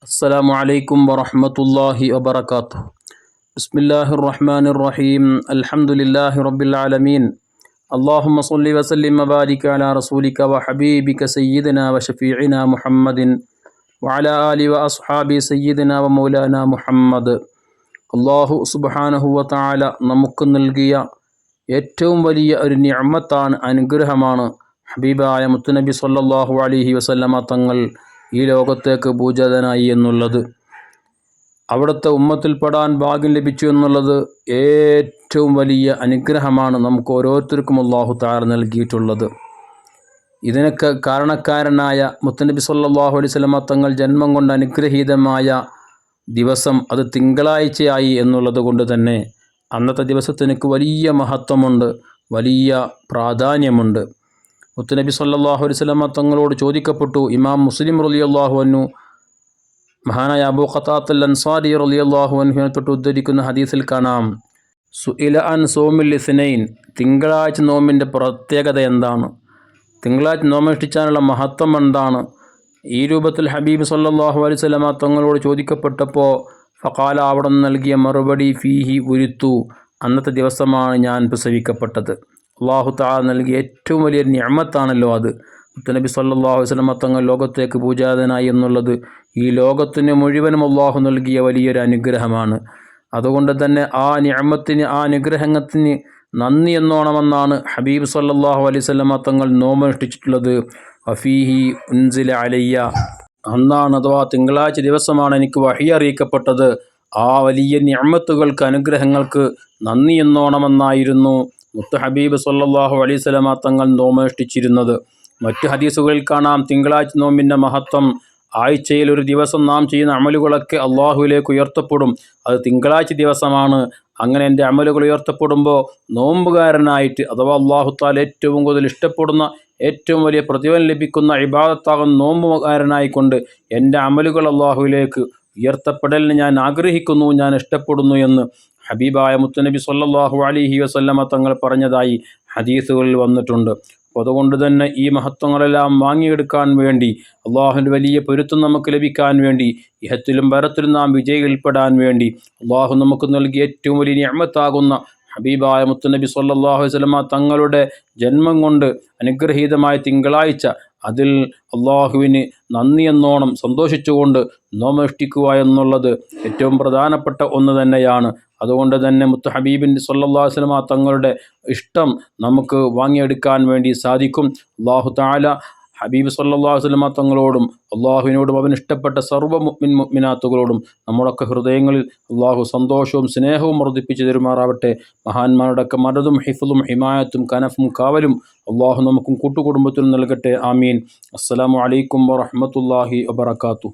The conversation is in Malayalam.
السلام عليكم ورحمة الله وبركاته بسم الله الرحمن الرحيم الحمد لله رب العالمين اللهم صل وسلم وبارك على رسولك وحبيبك سيدنا وشفيعنا محمد وعلى آله وأصحابه سيدنا ومولانا محمد അള്ളാഹു സുബാനഹുവ താല നമുക്ക് നൽകിയ ഏറ്റവും വലിയ ഒരു നിഅമത്താണ് അനുഗ്രഹമാണ് ഹബീബായ മുത്തുനബി സല്ലല്ലാഹു അലൈഹി വസല്ലമ തങ്ങൾ ഈ ലോകത്തേക്ക് പൂജാതനായി എന്നുള്ളത്. അവിടുത്തെ ഉമ്മത്തിൽപ്പെടാൻ ഭാഗ്യം ലഭിച്ചു എന്നുള്ളത് ഏറ്റവും വലിയ അനുഗ്രഹമാണ് നമുക്ക് ഓരോരുത്തർക്കും അള്ളാഹു താര നൽകിയിട്ടുള്ളത്. ഇതിനൊക്കെ കാരണക്കാരനായ മുത്തനബി സല്ലാഹു അലൈഹി തങ്ങൾ ജന്മം കൊണ്ട് അനുഗ്രഹീതമായ ദിവസം അത് തിങ്കളാഴ്ചയായി എന്നുള്ളത് കൊണ്ട് തന്നെ അന്നത്തെ ദിവസത്തിനക്ക് വലിയ മഹത്വമുണ്ട് വലിയ പ്രാധാന്യമുണ്ട്. മുത്തുനബി സല്ലാഹു അലുസലമ തങ്ങളോട് ചോദിക്കപ്പെട്ടു ഇമാം മുസ്ലിം റലി അള്ളാഹു അന്നു മഹാനായ അബു ഖത്താത്തൽ അൻസാരി അള്ളാഹു അൻഹുവിനെ തൊട്ട് ഉദ്ധരിക്കുന്ന ഹദീസിൽ കാണാം. സുഇല അൻ സോമിൽ ഇസ്നൈൻ തിങ്കളാഴ്ച നോമിന്റെ പ്രത്യേകത എന്താണ്? തിങ്കളാഴ്ച നോമനുഷ്ഠിച്ചാനുള്ള മഹത്വം എന്താണ്? ഈ രൂപത്തിൽ ഹബീബ് സല്ലാഹു അലുസലമ തങ്ങളോട് ചോദിക്കപ്പെട്ടപ്പോൾ ഫക്കാല അവിടെ നൽകിയ മറുപടി ഫീഹി ഉരുത്തു. അന്നത്തെ ദിവസമാണ് ഞാൻ പ്രസവിക്കപ്പെട്ടത്. അള്ളാഹു താ നൽകിയ ഏറ്റവും വലിയ ഞമ്മത്താണല്ലോ അത്. മുത്തനബി സല്ലാഹു വസ്ലമ തങ്ങൾ ലോകത്തേക്ക് പൂജാതനായി എന്നുള്ളത് ഈ ലോകത്തിന് മുഴുവനും അള്ളാഹു നൽകിയ വലിയൊരു അനുഗ്രഹമാണ്. അതുകൊണ്ട് തന്നെ ആ ഞമ്മത്തിന് ആ അനുഗ്രഹത്തിന് നന്ദി എന്നോണമെന്നാണ് ഹബീബ് സല്ലാഹു അലൈഹി സ്വലമ തങ്ങൾ നോമനുഷ്ഠിച്ചിട്ടുള്ളത് അഫീഹി ഉൻസില അലയ്യ. അന്നാണ് അഥവാ തിങ്കളാഴ്ച ദിവസമാണ് എനിക്ക് വഹി അറിയിക്കപ്പെട്ടത്. ആ വലിയ ഞമ്മത്തുകൾക്ക് അനുഗ്രഹങ്ങൾക്ക് നന്ദി എന്നോണമെന്നായിരുന്നു. മുത്ത് ഹബീബ് സല്ലാഹു അലൈവലമ തങ്ങൾ നോമനുഷ്ഠിച്ചിരുന്നത് മറ്റ് ഹദീസുകളിൽ കാണാം തിങ്കളാഴ്ച നോമ്പിന്റെ മഹത്വം. ആഴ്ചയിൽ ഒരു ദിവസം നാം ചെയ്യുന്ന അമലുകളൊക്കെ അള്ളാഹുവിലേക്ക് ഉയർത്തപ്പെടും. അത് തിങ്കളാഴ്ച ദിവസമാണ്. അങ്ങനെ എന്റെ അമലുകൾ ഉയർത്തപ്പെടുമ്പോൾ നോമ്പുകാരനായിട്ട് അഥവാ അള്ളാഹുത്താൽ ഏറ്റവും കൂടുതൽ ഇഷ്ടപ്പെടുന്ന ഏറ്റവും വലിയ പ്രതിഫലം ലഭിക്കുന്ന ഇബാദത്താകുന്ന നോമ്പുകാരനായിക്കൊണ്ട് എന്റെ അമലുകൾ അള്ളാഹുവിലേക്ക് ഉയർത്തപ്പെടലിന് ഞാൻ ആഗ്രഹിക്കുന്നു ഞാൻ ഇഷ്ടപ്പെടുന്നു എന്ന്. ഹബീബായ മുത്തുനബി സല്ലാഹു അലിഹി വസല്ലമ തങ്ങൾ പറഞ്ഞതായി ഹദീസുകളിൽ വന്നിട്ടുണ്ട്. അപ്പോൾ അതുകൊണ്ട് തന്നെ ഈ മഹത്വങ്ങളെല്ലാം വാങ്ങിയെടുക്കാൻ വേണ്ടി അള്ളാഹുവിന്റെ വലിയ പൊരുത്തം നമുക്ക് ലഭിക്കാൻ വേണ്ടി ഇഹത്തിലും പരത്തിലും നാം വിജയികൾപ്പെടാൻ വേണ്ടി അള്ളാഹു നമുക്ക് നൽകിയ ഏറ്റവും വലിയ ഞാമത്താകുന്ന ഹബീബായ മുത്തുനബി സല്ലാഹു വസ്ലമ തങ്ങളുടെ ജന്മം കൊണ്ട് അനുഗ്രഹീതമായ തിങ്കളാഴ്ച അതിൽ അള്ളാഹുവിന് നന്ദി എന്നോണം സന്തോഷിച്ചുകൊണ്ട് നോമനുഷ്ഠിക്കുക എന്നുള്ളത് ഏറ്റവും പ്രധാനപ്പെട്ട ഒന്ന് തന്നെയാണ്. അതുകൊണ്ട് തന്നെ മുത്ത് ഹബീബിന്റെ സല്ലാ വസ്ലമ തങ്ങളുടെ ഇഷ്ടം നമുക്ക് വാങ്ങിയെടുക്കാൻ വേണ്ടി സാധിക്കും. അള്ളാഹു താല ഹബീബ് സല്ലാ വസ്ലമ തങ്ങളോടും അള്ളാഹുവിനോടും അവൻ ഇഷ്ടപ്പെട്ട സർവ മുഗ്മിൻ മുഗ്മിനാത്തുകളോടും നമ്മുടെയൊക്കെ ഹൃദയങ്ങളിൽ അള്ളാഹു സന്തോഷവും സ്നേഹവും വർദ്ധിപ്പിച്ചു തരുമാറാവട്ടെ. മഹാന്മാരുടെയൊക്കെ മരതും ഹിഫുലും ഹിമായത്തും കനഫും കാവലും അള്ളാഹു നമുക്കും കൂട്ടുകുടുംബത്തിനും നൽകട്ടെ. ആമീൻ. അസ്സലാമു അലൈക്കും വറഹമത്തല്ലാഹി വബർക്കാത്തു